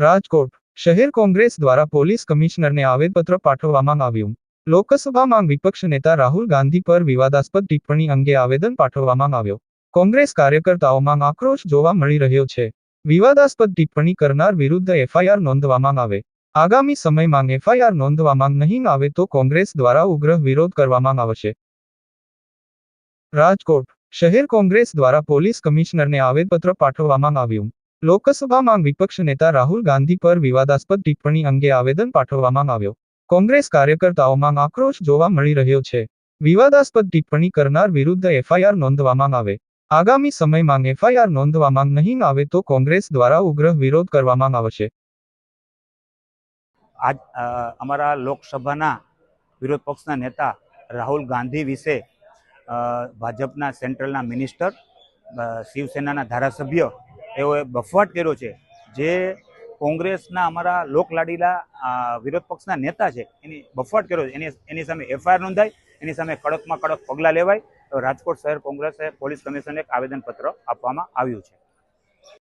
રાજકોટ શહેર કોંગ્રેસ દ્વારા પોલીસ કમિશનરને આવેદપત્ર પાઠવવામાં આવ્યું. લોકસભામાં વિપક્ષ નેતા રાહુલ ગાંધી પર વિવાદાસ્પદ ટિપ્પણી અંગે આવેદન પાઠવવામાં આવ્યો. કોંગ્રેસ કાર્યકર્તાઓમાં આક્રોશ જોવા મળી રહ્યો છે. વિવાદાસ્પદ ટિપ્પણી કરનાર વિરુદ્ધ એફઆઈઆર નોંધવામાં આવે. આગામી સમયમાં એફઆઈઆર નોંધવામાં નહીં આવે તો કોંગ્રેસ દ્વારા ઉગ્ર વિરોધ કરવામાં આવશે. રાજકોટ શહેર કોંગ્રેસ દ્વારા પોલીસ કમિશનરને આવેદપત્ર પાઠવવામાં આવ્યું. લોકસભામાં વિપક્ષ નેતા રાહુલ ગાંધી પર વિવાદાસ્પદ ટિપ્પણી અંગે આવેદન પાઠવવામાં આવ્યો. કોંગ્રેસ કાર્યકર્તાઓમાં આક્રોશ જોવા મળી રહ્યો છે. વિવાદાસ્પદ ટિપ્પણી કરનાર વિરુદ્ધ એફઆઈઆર નોંધવામાં આવે. આગામી સમયમાં એફઆઈઆર નોંધવામાં નહીં આવે તો કોંગ્રેસ દ્વારા ઉગ્ર વિરોધ કરવામાં આવશે. આજ અમારા લોકસભાના વિરોધ પક્ષના નેતા રાહુલ ગાંધી વિશે ભાજપના સેન્ટ્રલના મિનિસ્ટર શિવસેનાના ધારાસભ્ય એઓએ બફવાટ કર્યો છે. જે કોંગ્રેસના અમારા લોકલાડીલા વિરોધ પક્ષના નેતા છે, એની બફવાટ કર્યો છે. એની એની સામે એફઆઈઆર નોંધાય એની સામે કડકમાં કડક પગલાં લેવાય. રાજકોટ શહેર કોંગ્રેસે પોલીસ કમિશનને એક આવેદનપત્ર આપવામાં આવ્યું છે.